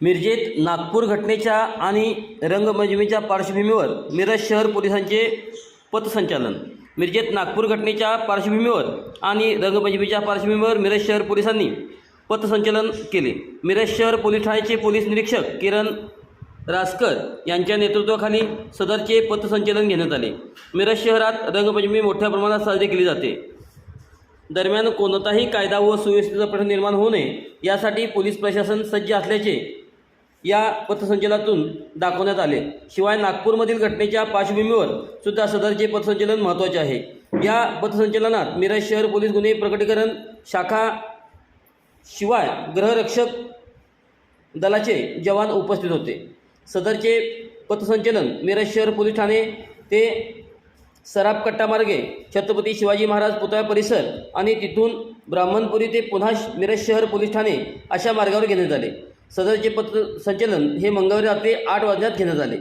मिरजेत नागपूर घटनेच्या आणि रंगमंजमीच्या पार्श्वभूमीवर मिरज शहर पोलिसांचे पथसंचालन. मिरजेत नागपूर घटनेच्या पार्श्वभूमीवर आणि रंगमंजमीच्या पार्श्वभूमीवर मिरज शहर पोलिसांनी पथसंचलन केले. मिरज शहर पोलीस ठाण्याचे पोलीस निरीक्षक किरण रासकर यांच्या नेतृत्वाखाली सदरचे पथसंचलन घेण्यात आले. मिरज शहरात रंगपंचमी मोठ्या प्रमाणात साजरी केली जाते. दरम्यान कोणताही कायदा व सुव्यवस्थेचा प्रश्न निर्माण होऊ नये यासाठी पोलीस प्रशासन सज्ज असल्याचे या पथसंचलनातून दाखवण्यात आले. शिवाय नागपूरमधील घटनेच्या पार्श्वभूमीवर सुद्धा सदरचे पथसंचलन महत्त्वाचे आहे. या पथसंचलनात मिरज शहर पोलीस गुन्हे प्रकटीकरण शाखा शिवाय गृहरक्षक दलाचे जवान उपस्थित होते. सदरचे पथसंचलन मिरज शहर पोलीस ठाणे ते सराफ छत्रपती शिवाजी महाराज पुतळा परिसर आणि तिथून ब्राह्मणपुरी ते पुन्हा मिरज शहर पोलीस ठाणे अशा मार्गावर घेण्यात आले. सदरचे पथसंचलन हे मंगळवारी रात्री आठ वाजण्यात घेण्यात आले.